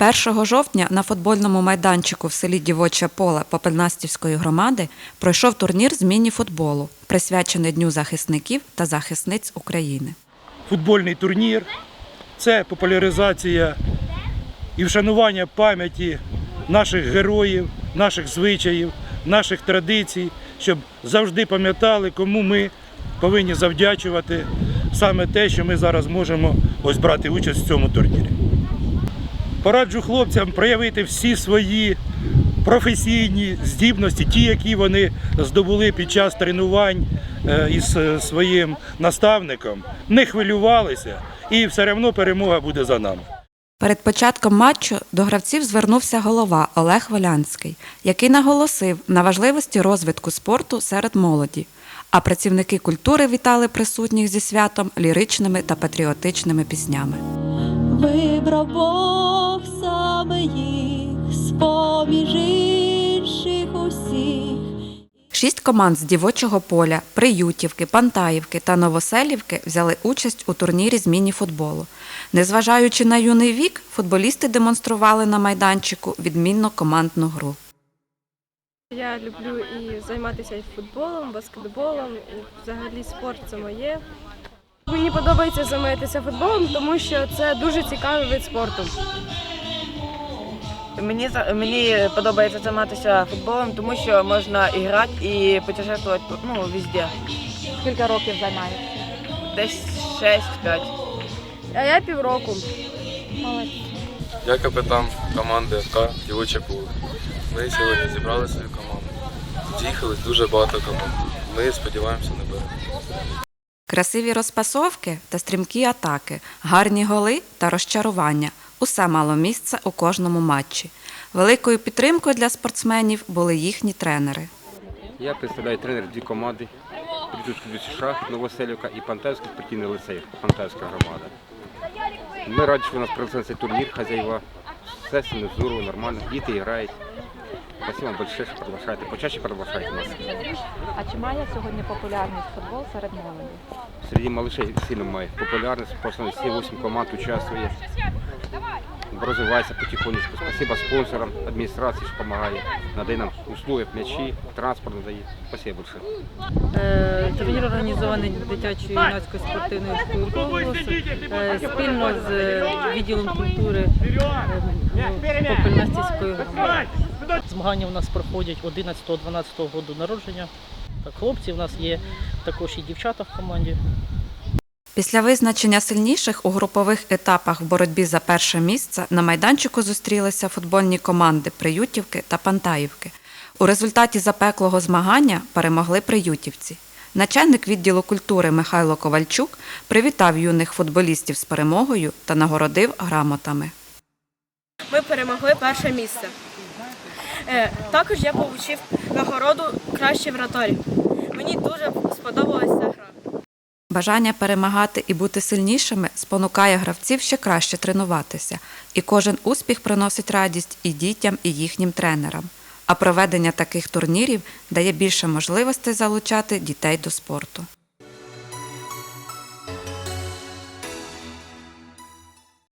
1 жовтня на футбольному майданчику в селі Дівоче поле Попельнастівської громади пройшов турнір з міні-футболу, присвячений Дню захисників та захисниць України. футбольний турнір. Це популяризація і вшанування пам'яті наших героїв, наших звичаїв, наших традицій, щоб завжди пам'ятали, кому ми повинні завдячувати саме те, що ми зараз можемо ось брати участь в цьому турнірі. Пораджу хлопцям проявити всі свої професійні здібності, ті, які вони здобули під час тренувань е, із е, своїм наставником, не хвилювалися, і все одно перемога буде за нами. Перед початком матчу до гравців звернувся голова Олег Волянський, який наголосив на важливості розвитку спорту серед молоді. А працівники культури вітали присутніх зі святом ліричними та патріотичними піснями. Вибрав Бог саме їх з-поміж інших усіх. Шість команд з дівочого поля, Приютівки, Пантаївки та Новоселівки взяли участь у турнірі з міні-футболу. Незважаючи на юний вік, футболісти демонстрували на майданчику відмінну командну гру. Я люблю і займатися і футболом, баскетболом, і взагалі спорт це моє. Мені подобається займатися футболом, тому що це дуже цікавий вид спорту. Мені мені подобається займатися футболом, тому що можна і грати і путешествувати ну, везде. Скільки років займаєшся? Десь 6-5. А я півроку. Я капітан команди ФК Дівоче поле. Ми сьогодні зібрали свою команду. З'їхали дуже багато команд. Ми сподіваємося на перемогу. Красиві розпасовки та стрімкі атаки, гарні голи та розчарування усе мало місце у кожному матчі. Великою підтримкою для спортсменів були їхні тренери. Я представляю тренер дві команди. Придуть клубі США, Новоселівка і Пантаївський спортивний ліцей, Пантаївська громада. Ми раді, що у нас провели цей турнір, хазяїва. Все здорово, нормально, діти грають. Спасибо вам большое, що приглашаєте. Почаще приглашайте нас. А чи має сьогодні популярність футбол серед молоді? Серед малышей сильно має популярність, просто 7-8 команд участвує. Розвивається потихонечку. Спасибо спонсорам, адміністрації, що допомагає. Надає нам услуги, м'ячі, транспорт надає. Спасибо большое. Е, Турнір організований дитячою юнацькою спортивною школою «Колос», е, спільно з відділом культури е, Попельнастівської громади. Змагання у нас проходять 11-12 року народження. Так, хлопці у нас є також і дівчата в команді. Після визначення сильніших у групових етапах в боротьбі за перше місце на майданчику зустрілися футбольні команди Приютівки та Пантаївки. У результаті запеклого змагання перемогли приютівці. Начальник відділу культури Михайло Ковальчук привітав юних футболістів з перемогою та нагородив грамотами. Ми перемогли перше місце. Е, Також я отримав нагороду кращий вратарь. Мені дуже сподобалася гра. Бажання перемагати і бути сильнішими спонукає гравців ще краще тренуватися, і кожен успіх приносить радість і дітям, і їхнім тренерам. А проведення таких турнірів дає більше можливостей залучати дітей до спорту.